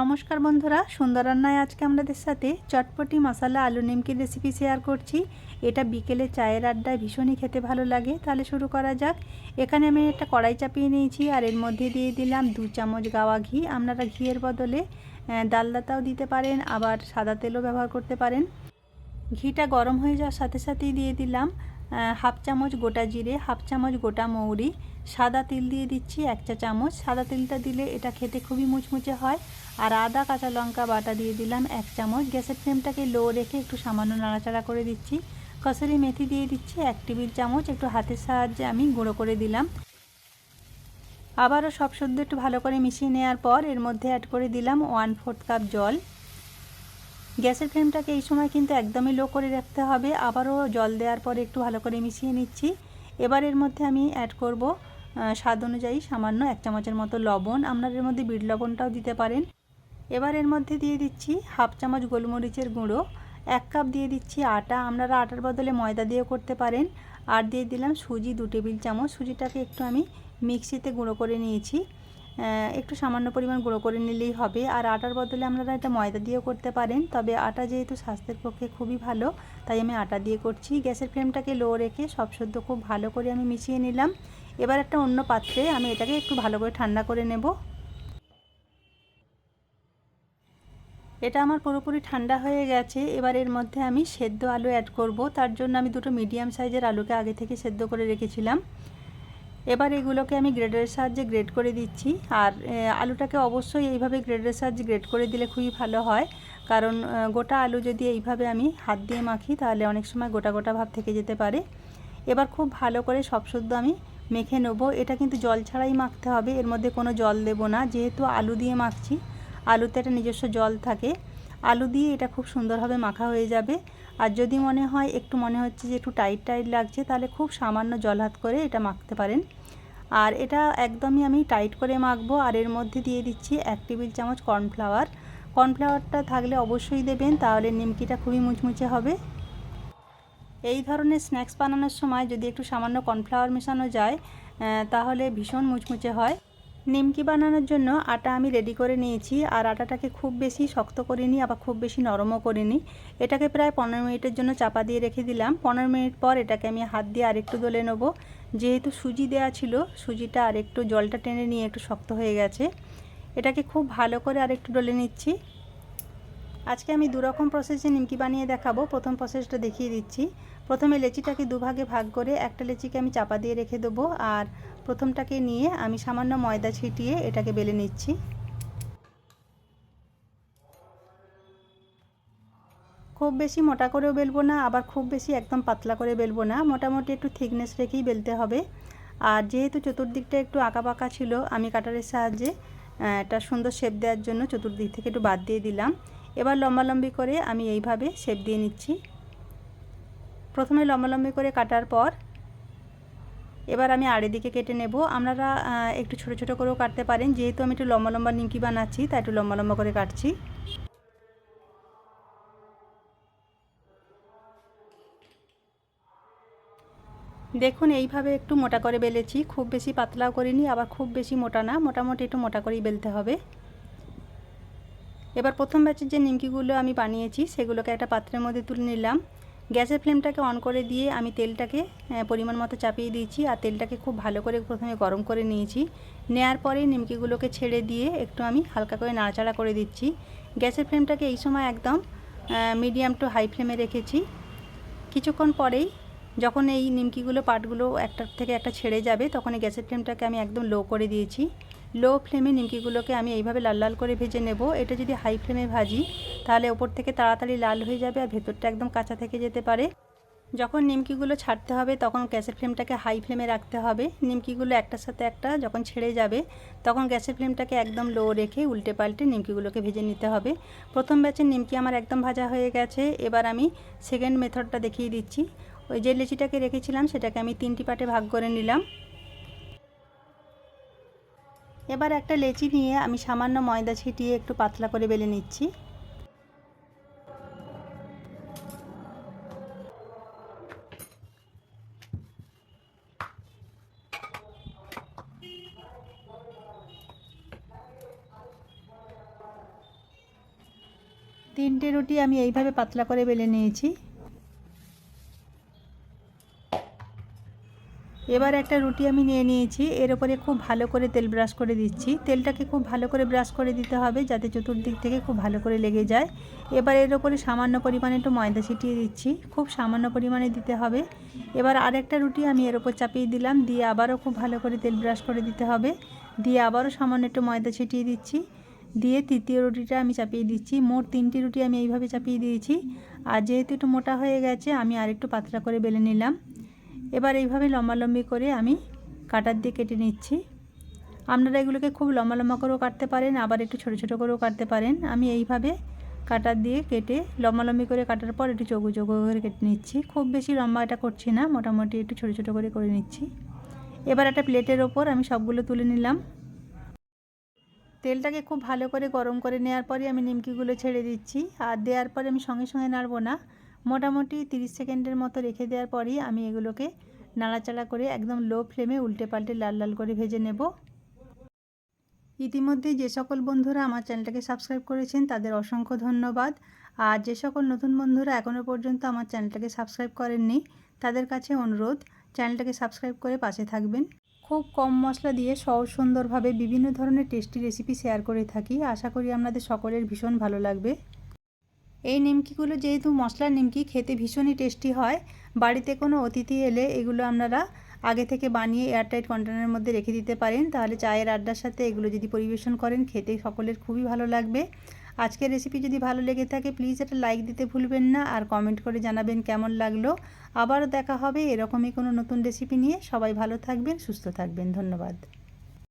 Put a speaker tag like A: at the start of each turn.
A: নমস্কার বন্ধুরা, সুন্দর রান্নায় আজকে আমাদের সাথে চটপটি মশলা আলু নিমকির রেসিপি শেয়ার করছি। এটা বিকেলে চায়ের আড্ডায় ভীষণই খেতে ভালো লাগে। তাহলে শুরু করা যাক। এখানে আমি একটা কড়াই চাপিয়ে নিয়েছি আর এর মধ্যে দিয়ে দিলাম দু চামচ গাওয়া ঘি। আপনারা ঘিয়ের বদলে ডালদাতাও দিতে পারেন, আবার সাদা তেলও ব্যবহার করতে পারেন। ঘিটা গরম হয়ে যাওয়ার সাথে সাথেই দিয়ে দিলাম হাফ চামচ গোটা জিরে, হাফ চামচ গোটা মৌরি সাদা তিল দিয়ে দিচ্ছি, এক চা চামচ। সাদা তিলটা দিলে এটা খেতে খুবই মুচমুচে হয়। আর আদা, কাঁচা লঙ্কা বাটা দিয়ে দিলাম এক চামচ। গ্যাসের ফ্লেমটাকে লো রেখে একটু সামান্য নাড়াচাড়া করে দিচ্ছি। কসুরি মেথি দিয়ে দিচ্ছি এক টেবিল চামচ। একটু হাতের সাহায্যে আমি গুঁড়ো করে দিলাম। আবারও সব শুদ্ধ একটু ভালো করে মিশিয়ে নেওয়ার পর এর মধ্যে অ্যাড করে দিলাম ওয়ান ফোর্থ কাপ জল। গ্যাসের ফ্লেমটাকে এই সময় কিন্তু একদমই লো করে রাখতে হবে। আবারও জল দেওয়ার পর একটু ভালো করে মিশিয়ে নিচ্ছি। এবার এর মধ্যে আমি অ্যাড করব স্বাদ অনুযায়ী সামান্য এক চামচের মতো লবণ। আপনার এর মধ্যে বিট লবণটাও দিতে পারেন। এবার এর মধ্যে দিয়ে দিচ্ছি হাফ চামচ গোলমরিচের গুঁড়ো, এক কাপ দিয়ে দিচ্ছি আটা। আপনারা আটার বদলে ময়দা দিয়েও করতে পারেন। আর দিয়ে দিলাম সুজি, দু টেবিল চামচ। সুজিটাকে একটু আমি মিক্সিতে গুঁড়ো করে নিয়েছি। একটু সামান্য পরিমাণ গুঁড়ো করে নিলেই হবে। আর আটার বদলে আপনারা এটা ময়দা দিয়েও করতে পারেন। তবে আটা যেহেতু স্বাস্থ্যের পক্ষে খুবই ভালো, তাই আমি আটা দিয়ে করছি। গ্যাসের ফ্লেমটাকে লো রেখে সব সদ্য খুব ভালো করে আমি মিশিয়ে নিলাম। এবার একটা অন্য পাত্রে আমি এটাকে একটু ভালো করে ঠান্ডা করে নেব। এটা আমার পুরোপুরি ঠান্ডা হয়ে গেছে। এবার এর মধ্যে আমি সেদ্ধ আলু অ্যাড করব। তার জন্য আমি দুটো মিডিয়াম সাইজের আলুকে আগে থেকে সেদ্ধ করে রেখেছিলাম। এবার এগুলোকে আমি গ্রেডের সাহায্যে গ্রেড করে দিচ্ছি। আর আলুটাকে অবশ্যই এইভাবে গ্রেডের সাহায্যে গ্রেড করে দিলে খুবই ভালো হয়। কারণ গোটা আলু যদি এইভাবে আমি হাত দিয়ে মাখি, তাহলে অনেক সময় গোটা গোটা ভাব থেকে যেতে পারে। এবার খুব ভালো করে সব শুদ্ধ আমি মেখে নেব। এটা কিন্তু জল ছাড়াই মাখতে হবে, এর মধ্যে কোনো জল দেব না। যেহেতু আলু দিয়ে মাখছি, আলুতে একটা নিজস্ব জল থাকে। আলু দিয়ে এটা খুব সুন্দরভাবে মাখা হয়ে যাবে। আর যদি মনে হয়, একটু মনে হচ্ছে যে একটু টাইট টাইট লাগছে, তাহলে খুব সামান্য জল হাত করে এটা মাখতে পারেন। আর এটা একদমই আমি টাইট করে মাখবো, আর এর মধ্যে দিয়ে দিচ্ছি এক টেবিল চামচ কর্নফ্লাওয়ার। কর্নফ্লাওয়ারটা থাকলে অবশ্যই দেবেন, তাহলে নিমকিটা খুবই মুচমুচে হবে। এই ধরনের স্ন্যাক্স বানানোর সময় যদি একটু সামান্য কর্নফ্লাওয়ার মেশানো যায় তাহলে ভীষণ মুচমুচে হয়। নিমকি বানানোর জন্য আটা আমি রেডি করে নিয়েছি, আর আটাটাকে খুব বেশি শক্ত করিনি, আবার খুব বেশি নরমও করিনি। এটাকে প্রায় পনেরো মিনিটের জন্য চাপা দিয়ে রেখে দিলাম। পনেরো মিনিট পর এটাকে আমি হাত দিয়ে আরেকটু দলে নেব। যেহেতু সুজি দেওয়া ছিল, সুজিটা আরেকটু জলটা টেনে নিয়ে একটু শক্ত হয়ে গেছে। এটাকে খুব ভালো করে আরেকটু ডলে নিচ্ছি। আজকে আমি দুরকম প্রসেসে নিমকি বানিয়ে দেখাবো। প্রথম প্রসেসটা দেখিয়ে দিচ্ছি। প্রথমে লেচিটাকে দুভাগে ভাগ করে একটা লেচিকে আমি চাপা দিয়ে রেখে দেবো আর প্রথমটাকে নিয়ে আমি সামান্য ময়দা ছিটিয়ে এটাকে বেলে নিচ্ছি। খুব বেশি মোটা করেও বেলবো না, আবার খুব বেশি একদম পাতলা করে বেলবো না। মোটামুটি একটু থিকনেস রেখেই বেলতে হবে। আর যেহেতু চতুর্দিকটা একটু আঁকা পাকা ছিল, আমি কাটারের সাহায্যে একটা সুন্দর শেপ দেওয়ার জন্য চতুর্দিক থেকে একটু বাদ দিয়ে দিলাম। এবার লম্বালম্বি করে আমি এইভাবে শেপ দিয়ে নিচ্ছি। প্রথমে লম্বালম্বি করে কাটার পর এবার আমি আড়ে দিকে কেটে নেব। আপনারা একটু ছোট ছোট করেও কাটতে পারেন। যেহেতু আমি একটু লম্বা লম্বা নিমকি বানাচ্ছি, তাই একটু লম্বা লম্বা করে কাটছি। দেখুন, এইভাবে একটু মোটা করে বেলেছি। খুব বেশি পাতলাও করিনি, আবার খুব বেশি মোটা না। মোটামুটি একটু মোটা করেই বেলতে হবে। এবার প্রথম ব্যাচের যে নিমকিগুলো আমি বানিয়েছি, সেগুলোকে একটা পাত্রের মধ্যে তুলে নিলাম। গ্যাসের ফ্লেমটাকে অন করে দিয়ে আমি তেলটাকে পরিমাণ মতো চাপিয়ে দিয়েছি আর তেলটাকে খুব ভালো করে প্রথমে গরম করে নিয়েছি। নেয়ার পরে নিমকিগুলোকে ছেড়ে দিয়ে একটু আমি হালকা করে নাড়াচাড়া করে দিচ্ছি। গ্যাসের ফ্লেমটাকে এই সময় একদম মিডিয়াম টু হাই ফ্লেমে রেখেছি। কিছুক্ষণ পরেই যখন এই নিমকিগুলো পাটগুলো একটার থেকে একটা ছেড়ে যাবে তখন এই গ্যাসের ফ্লেমটাকে আমি একদম লো করে দিয়েছি। লো ফ্লেমে নিমকিগুলোকে আমি এইভাবে লাল লাল করে ভেজে নেব। এটা যদি হাই ফ্লেমে ভাজি, তাহলে ওপর থেকে তাড়াতাড়ি লাল হয়ে যাবে আর ভেতরটা একদম কাঁচা থেকে যেতে পারে। যখন নিমকিগুলো ছাড়তে হবে, তখন গ্যাসের ফ্লেমটাকে হাই ফ্লেমে রাখতে হবে। নিমকিগুলো একটার সাথে একটা যখন ছেড়ে যাবে, তখন গ্যাসের ফ্লেমটাকে একদম লো রেখে উল্টে পাল্টে নিমকিগুলোকে ভেজে নিতে হবে। প্রথম ব্যাচের নিমকি আমার একদম ভাজা হয়ে গেছে। এবার আমি সেকেন্ড মেথডটা দেখিয়ে দিচ্ছি। ওই যে লেচিটাকে রেখেছিলাম, সেটাকে আমি তিনটি পাটে ভাগ করে নিলাম। এবার একটা লেচি নিয়ে আমি সামান্য ময়দা ছিটিয়ে একটু পাতলা করে বেলে নিচ্ছি। তিনটে রুটি আমি এইভাবে পাতলা করে বেলে নিয়েছি। এবার একটা রুটি আমি নিয়ে নিয়েছি। এর ওপরে খুব ভালো করে তেল ব্রাশ করে দিচ্ছি। তেলটাকে খুব ভালো করে ব্রাশ করে দিতে হবে যাতে চতুর্দিক থেকে খুব ভালো করে লেগে যায়। এবার এর ওপরে সামান্য পরিমাণে একটু ময়দা ছিটিয়ে দিচ্ছি। খুব সামান্য পরিমাণে দিতে হবে। এবার আরেকটা রুটি আমি এর ওপর চাপিয়ে দিলাম। দিয়ে আবারও খুব ভালো করে তেল ব্রাশ করে দিতে হবে। দিয়ে আবারও সামান্য একটু ময়দা ছিটিয়ে দিচ্ছি। দিয়ে তৃতীয় রুটিটা আমি চাপিয়ে দিচ্ছি। মোট তিনটি রুটি আমি এইভাবে চাপিয়ে দিয়েছি। আর যেহেতু একটু মোটা হয়ে গেছে, আমি আরেকটু পাতলা করে বেলে নিলাম। এবার এইভাবে লম্বালম্বি করে আমি কাটার দিয়ে কেটে নিচ্ছি। আপনারা এগুলোকে খুব লম্বা লম্বা করেও কাটতে পারেন, আবার একটু ছোটো ছোটো করেও কাটতে পারেন। আমি এইভাবে কাটার দিয়ে কেটে লম্বালম্বি করে কাটার পর একটু চৌকো চৌকো করে কেটে নিচ্ছি। খুব বেশি লম্বা এটা করছি না, মোটামুটি একটু ছোটো ছোটো করে করে নিচ্ছি। এবার একটা প্লেটের ওপর আমি সবগুলো তুলে নিলাম। তেলটাকে খুব ভালো করে গরম করে নেওয়ার পরে আমি নিমকিগুলো ছেড়ে দিচ্ছি। আর দেওয়ার পরে আমি সঙ্গে সঙ্গে নাড়বো না। মোটামুটি 30 সেকেন্ডের মতো রেখে দেওয়ার পরই আমি এগুলোকে নাড়াচাড়া করে একদম লো ফ্লেমে উল্টে পাল্টে লাল লাল করে ভেজে নেব। ইতিমধ্যে যে সকল বন্ধুরা আমার চ্যানেলটাকে সাবস্ক্রাইব করেছেন তাদের অসংখ্য ধন্যবাদ। আর যে সকল নতুন বন্ধুরা এখনও পর্যন্ত আমার চ্যানেলটাকে সাবস্ক্রাইব করেননি, তাদের কাছে অনুরোধ, চ্যানেলটাকে সাবস্ক্রাইব করে পাশে থাকবেন। খুব কম মশলা দিয়ে সহজ সুন্দরভাবে বিভিন্ন ধরনের টেস্টি রেসিপি শেয়ার করে থাকি। আশা করি আপনাদের সকলের ভীষণ ভালো লাগবে। এই নিমকিগুলো যেহেতু মশলার নিমকি, খেতে ভীষণই টেস্টি হয়। বাড়িতে কোনো অতিথি এলে এগুলো আপনারা আগে থেকে বানিয়ে এয়ারটাইট কন্টেনারের মধ্যে রেখে দিতে পারেন। তাহলে চায়ের আড্ডার সাথে এগুলো যদি পরিবেশন করেন, খেতে সকলের খুবই ভালো লাগবে। আজকের রেসিপি যদি ভালো লেগে থাকে প্লিজ একটা লাইক দিতে ভুলবেন না আর কমেন্ট করে জানাবেন কেমন লাগল। আবারও দেখা হবে এরকমই কোনো নতুন রেসিপি নিয়ে। সবাই ভালো থাকবেন, সুস্থ থাকবেন। ধন্যবাদ।